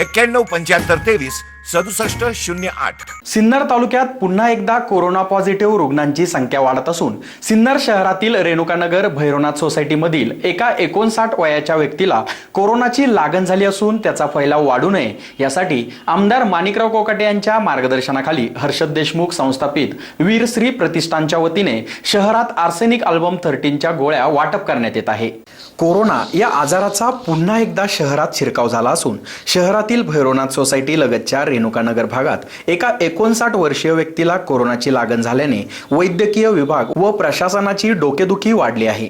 एक्क्याण्णव पंच्याहत्तर तेवीस सदुसष्ट शून्य आठ. सिन्नर तालुक्यात पुन्हा एकदा कोरोना पॉझिटिव्ह रुग्णांची संख्या वाढत असून सिन्नर शहरातील रेणुकानगर भैरवनाथ सोसायटीमधील एका एकोणसाठ वयाच्या व्यक्तीला कोरोनाची लागण झाली असून त्याचा फैलाव वाढू नये यासाठी आमदार माणिकराव कोकाटे यांच्या मार्गदर्शनाखाली हर्षद देशमुख संस्थापित वीरश्री प्रतिष्ठानच्या वतीने शहरात आर्सेनिक अल्बम थर्टीनच्या गोळ्या वाटप करण्यात येत आहे. कोरोना या आजाराचा पुन्हा एकदा शहरात शिरकाव झाला असून शहरात शहरातील भैरवनाथ सोसायटी लगतच्या रेणुकानगर भागात एका एकोणसाठ वर्षीय व्यक्तीला कोरोनाची लागण झाल्याने वैद्यकीय विभाग व प्रशासनाची डोकेदुखी वाढली आहे.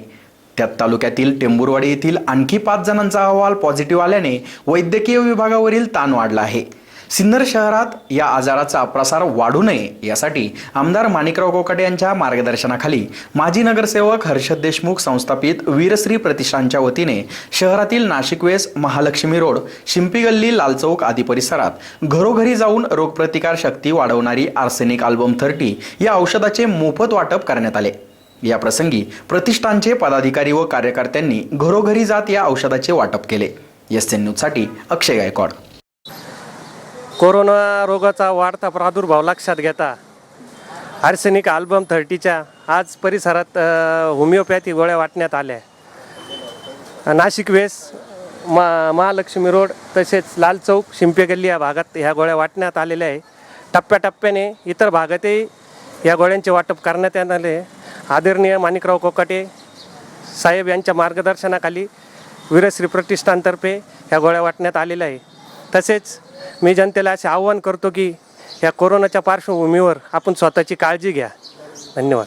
त्यात तालुक्यातील टेंबुरवाडी येथील आणखी पाच जणांचा अहवाल पॉझिटिव्ह आल्याने वैद्यकीय विभागावरील ताण वाढला आहे. सिन्नर शहरात या आजाराचा प्रसार वाढू नये यासाठी आमदार माणिकराव कोकाटे यांच्या मार्गदर्शनाखाली माजी नगरसेवक हर्षद देशमुख संस्थापित वीरश्री प्रतिष्ठानच्या वतीने शहरातील नाशिकवेस महालक्ष्मी रोड शिंपी गल्ली लाल चौक आदी परिसरात घरोघरी जाऊन रोगप्रतिकार शक्ती वाढवणारी आर्सेनिक अल्बम थर्टी या औषधाचे मोफत वाटप करण्यात आले. या प्रसंगी प्रतिष्ठानचे पदाधिकारी व कार्यकर्त्यांनी घरोघरी जात या औषधाचे वाटप केले. एस एन न्यूजसाठी अक्षय गायकवाड. कोरोना रोगाचा वाढता प्रादुर्भाव लक्षात घेता. आर्सेनिक अल्बम थर्टीच्या आज परिसरात होमिओपॅथी गोळ्या वाटण्यात आल्या. नाशिक वेस मा महालक्ष्मी रोड तसेच लाल चौक शिंपे गल्ली या भागात ह्या गोळ्या वाटण्यात आलेल्या आहे. टप्प्याटप्प्याने इतर भागातही या गोळ्यांचे वाटप करण्यात येणार आहे आदरणीय माणिकराव कोकाटे साहेब यांच्या मार्गदर्शनाखाली वीरश्री प्रतिष्ठानतर्फे ह्या गोळ्या वाटण्यात आलेल्या आहे. तसेच मी जनतेला असे आव्हान करतो की या कोरोनाच्या पार्श्वभूमीवर आपण स्वतःची काळजी घ्या. धन्यवाद.